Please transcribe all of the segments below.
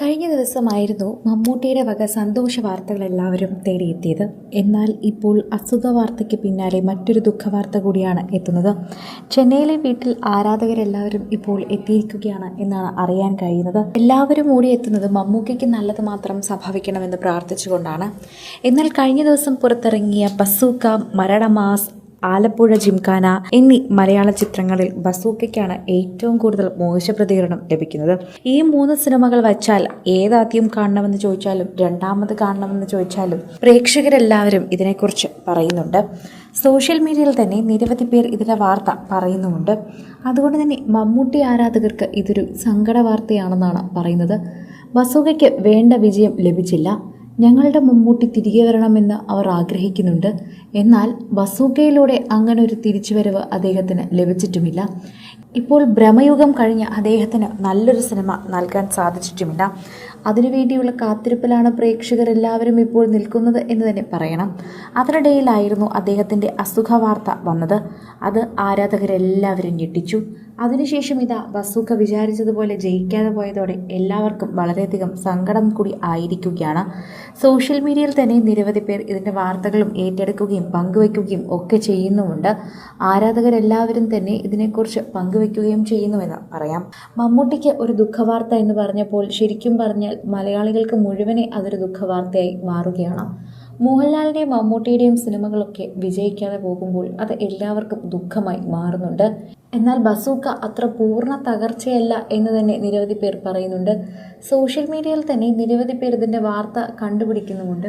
കഴിഞ്ഞ ദിവസമായിരുന്നു മമ്മൂട്ടിയുടെ വക സന്തോഷ വാർത്തകൾ എല്ലാവരും തേടിയെത്തിയത്. എന്നാൽ ഇപ്പോൾ അസുഖ വാർത്തയ്ക്ക് പിന്നാലെ മറ്റൊരു ദുഃഖവാർത്ത കൂടിയാണ് എത്തുന്നത്. ചെന്നൈയിലെ വീട്ടിൽ ആരാധകരെല്ലാവരും ഇപ്പോൾ എത്തിയിരിക്കുകയാണ് എന്നാണ് അറിയാൻ കഴിയുന്നത്. എല്ലാവരും ഓടിയെത്തുന്നത് മമ്മൂക്കയ്ക്ക് നല്ലത് മാത്രം സംഭവിക്കണമെന്ന് പ്രാർത്ഥിച്ചുകൊണ്ടാണ്. എന്നാൽ കഴിഞ്ഞ ദിവസം പുറത്തിറങ്ങിയ ബസൂക്ക മരണമാസ് ആലപ്പുഴ ജിംഖാന എന്നീ മലയാള ചിത്രങ്ങളിൽ ബസൂക്കയ്ക്കാണ് ഏറ്റവും കൂടുതൽ മോശ പ്രതികരണം ലഭിക്കുന്നത്. ഈ മൂന്ന് സിനിമകൾ വച്ചാൽ ഏതാദ്യം കാണണമെന്ന് ചോദിച്ചാലും രണ്ടാമത് കാണണമെന്ന് ചോദിച്ചാലും പ്രേക്ഷകരെല്ലാവരും ഇതിനെക്കുറിച്ച് പറയുന്നുണ്ട്. സോഷ്യൽ മീഡിയയിൽ തന്നെ നിരവധി പേർ ഇതിന്റെ വാർത്ത പറയുന്നുമുണ്ട്. അതുകൊണ്ട് തന്നെ മമ്മൂട്ടി ആരാധകർക്ക് ഇതൊരു സങ്കട വാർത്തയാണെന്നാണ് പറയുന്നത്. ബസൂകയ്ക്ക് വേണ്ട വിജയം ലഭിച്ചില്ല. ഞങ്ങളുടെ മമ്മൂട്ടി തിരികെ വരണമെന്ന് അവർ ആഗ്രഹിക്കുന്നുണ്ട്. എന്നാൽ ബസൂക്കയിലൂടെ അങ്ങനൊരു തിരിച്ചുവരവ് അദ്ദേഹത്തിന് ലഭിച്ചിട്ടുമില്ല. ഇപ്പോൾ ഭ്രമയുഗം കഴിഞ്ഞ് അദ്ദേഹത്തിന് നല്ലൊരു സിനിമ നൽകാൻ സാധിച്ചിട്ടുമില്ല. അതിനുവേണ്ടിയുള്ള കാത്തിരിപ്പിലാണ് പ്രേക്ഷകർ എല്ലാവരും ഇപ്പോൾ നിൽക്കുന്നത് എന്ന് തന്നെ പറയണം. അതിനിടയിലായിരുന്നു അദ്ദേഹത്തിന്റെ അസുഖ വാർത്ത വന്നത്. അത് ആരാധകരെല്ലാവരും ഞെട്ടിച്ചു. അതിനുശേഷം ഇതാ ബസൂക്ക വിചാരിച്ചതുപോലെ ജയിക്കാതെ പോയതോടെ എല്ലാവർക്കും വളരെയധികം സങ്കടം കൂടി ആയിരിക്കുകയാണ്. സോഷ്യൽ മീഡിയയിൽ തന്നെ നിരവധി പേർ ഇതിന്റെ വാർത്തകളും ഏറ്റെടുക്കുകയും പങ്കുവയ്ക്കുകയും ഒക്കെ ചെയ്യുന്നുമുണ്ട്. ആരാധകരെല്ലാവരും തന്നെ ഇതിനെക്കുറിച്ച് പങ്കുവയ്ക്കുകയും ചെയ്യുന്നുവെന്ന് പറയാം. മമ്മൂട്ടിക്ക് ഒരു ദുഃഖവാർത്ത എന്ന് പറഞ്ഞപ്പോൾ ശരിക്കും പറഞ്ഞാൽ മലയാളികൾക്ക് മുഴുവനെ അതൊരു ദുഃഖവാർത്തയായി മാറുകയാണ്. മോഹൻലാലിന്റെയും മമ്മൂട്ടിയുടെയും സിനിമകളൊക്കെ വിജയിക്കാതെ പോകുമ്പോൾ അത് എല്ലാവർക്കും ദുഃഖമായി മാറുന്നുണ്ട്. എന്നാൽ ബസൂക്ക അത്ര പൂർണ തകർച്ചയല്ല എന്ന് തന്നെ നിരവധി പേർ പറയുന്നുണ്ട്. സോഷ്യൽ മീഡിയയിൽ തന്നെ നിരവധി പേർ ഇതിന്റെ വാർത്ത കണ്ടുപിടിക്കുന്നുമുണ്ട്.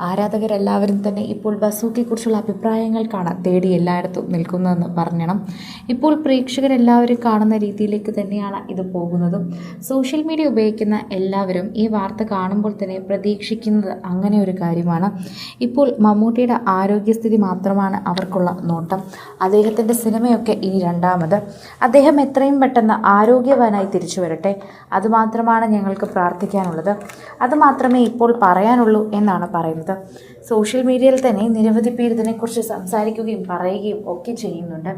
ആരാധകരെല്ലാവരും തന്നെ ഇപ്പോൾ ബസൂക്കയെക്കുറിച്ചുള്ള അഭിപ്രായങ്ങൾക്കാണ് തേടി എല്ലായിടത്തും നിൽക്കുന്നതെന്ന് പറഞ്ഞണം. ഇപ്പോൾ പ്രേക്ഷകരെല്ലാവരും കാണുന്ന രീതിയിലേക്ക് തന്നെയാണ് ഇത് പോകുന്നതും. സോഷ്യൽ മീഡിയ ഉപയോഗിക്കുന്ന എല്ലാവരും ഈ വാർത്ത കാണുമ്പോൾ തന്നെ പ്രതീക്ഷിക്കുന്നത് അങ്ങനെ ഒരു കാര്യമാണ്. ഇപ്പോൾ മമ്മൂട്ടിയുടെ ആരോഗ്യസ്ഥിതി മാത്രമാണ് അവർക്കുള്ള നോട്ടം. അദ്ദേഹത്തിന്റെ സിനിമയൊക്കെ ഇനി രണ്ടാമത് അദ്ദേഹം എത്രയും പെട്ടെന്ന് ആരോഗ്യവാനായി തിരിച്ചു വരട്ടെ. അതുമാത്രമാണ് ഞങ്ങൾക്ക് പ്രാർത്ഥിക്കാനുള്ളത്. അതുമാത്രമേ ഇപ്പോൾ പറയാനുള്ളൂ എന്നാണ് പറയുന്നത്. സോഷ്യൽ മീഡിയയിൽ തന്നെ നിരവധി പേർ ഇതിനെക്കുറിച്ച് സംസാരിക്കുകയും പറയുകയും ഒക്കെ ചെയ്യുന്നുണ്ട്.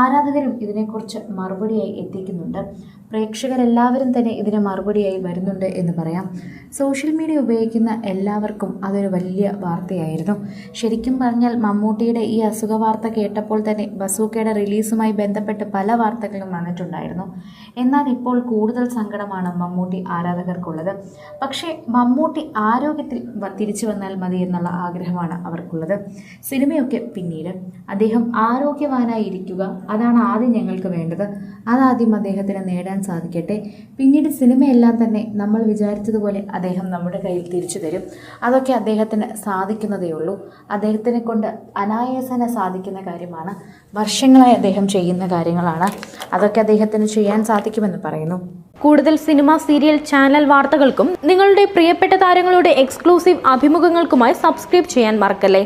ആരാധകരും ഇതിനെക്കുറിച്ച് മറുപടിയായി എത്തിക്കുന്നുണ്ട്. പ്രേക്ഷകരെല്ലാവരും തന്നെ ഇതിന് മറുപടിയായി വരുന്നുണ്ട് എന്ന് പറയാം. സോഷ്യൽ മീഡിയ ഉപയോഗിക്കുന്ന എല്ലാവർക്കും അതൊരു വലിയ വാർത്തയായിരുന്നു. ശരിക്കും പറഞ്ഞാൽ മമ്മൂട്ടിയുടെ ഈ അസുഖ വാർത്ത കേട്ടപ്പോൾ തന്നെ ബസൂക്കയുടെ റിലീസുമായി ബന്ധപ്പെട്ട് പല വാർത്തകളും വന്നിട്ടുണ്ടായിരുന്നു. എന്നാൽ ഇപ്പോൾ കൂടുതൽ സങ്കടമാണ് മമ്മൂട്ടി ആരാധകർക്കുള്ളത്. പക്ഷേ മമ്മൂട്ടി ആരോഗ്യത്തിൽ തിരിച്ചു വന്നാൽ മതി എന്നുള്ള ആഗ്രഹമാണ് അവർക്കുള്ളത്. സിനിമയൊക്കെ പിന്നീട്. അദ്ദേഹം ആരോഗ്യവാനായി ഇരിക്കുക അതാണ് ആദ്യം ഞങ്ങൾക്ക് വേണ്ടത്. അതാദ്യം അദ്ദേഹത്തിന് നേടാൻ സാധിക്കട്ടെ. പിന്നീട് സിനിമയെല്ലാം തന്നെ നമ്മൾ വിചാരിച്ചതുപോലെ അദ്ദേഹം നമ്മുടെ കയ്യിൽ തിരിച്ചു തരും. അതൊക്കെ അദ്ദേഹത്തിന് സാധിക്കുന്നതേ ഉള്ളൂ. അദ്ദേഹത്തിനെ കൊണ്ട് അനായാസന സാധിക്കുന്ന കാര്യമാണ്. വർഷങ്ങളായി അദ്ദേഹം ചെയ്യുന്ന കാര്യങ്ങളാണ്. അതൊക്കെ അദ്ദേഹത്തിന് ചെയ്യാൻ സാധിക്കുമെന്ന് പറയുന്നു. കൂടുതൽ സിനിമ സീരിയൽ ചാനൽ വാർത്തകൾക്കും നിങ്ങളുടെ പ്രിയപ്പെട്ട താരങ്ങളുടെ എക്സ്ക്ലൂസീവ് അഭിമുഖങ്ങൾക്കുമായി സബ്സ്ക്രൈബ് ചെയ്യാൻ മറക്കല്ലേ?